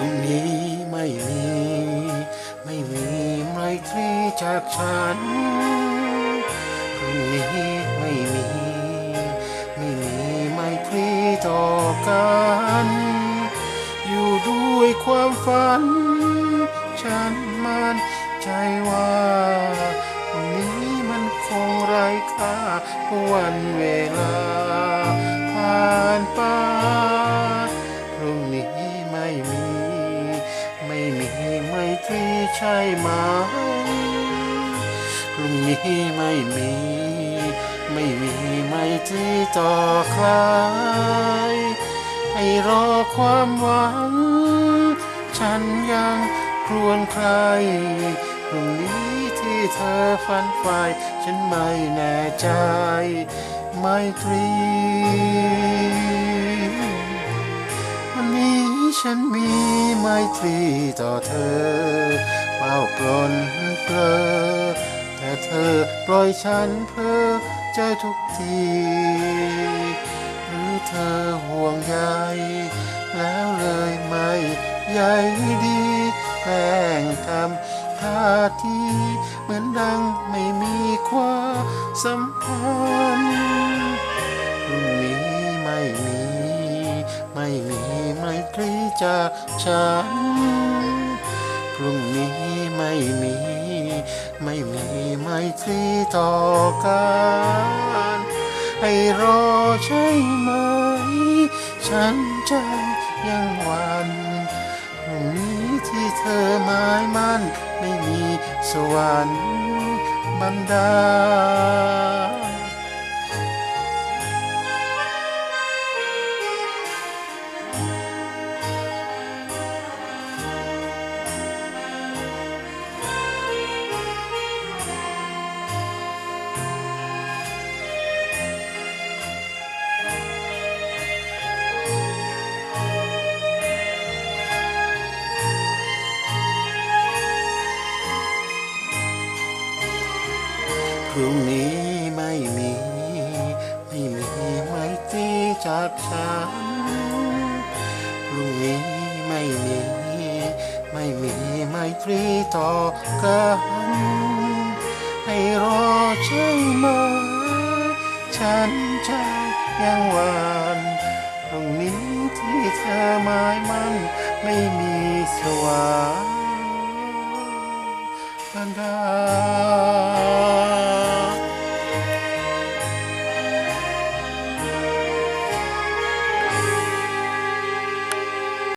พรุ่งนี้ไม่มี ไม่มีไมตรีจากฉันพรุ่งนี้ไม่มี ไม่มีไม่ตรีต่อกัน อยู่ด้วยความฝัน ฉันมันใจว่าพรงนี้มันคงไร้ค่าวันเวลา ไมตรีใช่ไหมพรุ่งนี้ไม่มี ไม่มีไมตรีต่อใครให้รอความหวัง ฉันยังครวญใครพรุ่งนี้ที่เธอฝันใฝ่ฉันไม่แน่ใจ ไม่ตรี ฉันมีไมตรีต่อเธอเฝ้าปลนเปลอแต่เธอปล่อยฉันเพ้อใจทุกที หรือเธอห่วงใยแล้วเลยไม่ใยดีแกล้งทำท่าทีเหมือนดังไม่มีความสัมพันธ์ จากฉัน พรุ่งนี้ไม่มี ไม่มีไมตรีต่อกันให้รอใช่ไหม ฉันใจยังหวันพรุ่งนี้ที่เธอหมายมั่น ไม่มีสวรรค์บันดา รุ่งนี้ไม่มี ไม่มีไมตรีจากฉันพรุ่งนี้ไม่มี ไม่มีไมตรีต่อกัน ให้รอใช่ไหมฉันใจยังหวานพรุ่งนี้ที่เธอหมายมันไม่มีสว่างบันดา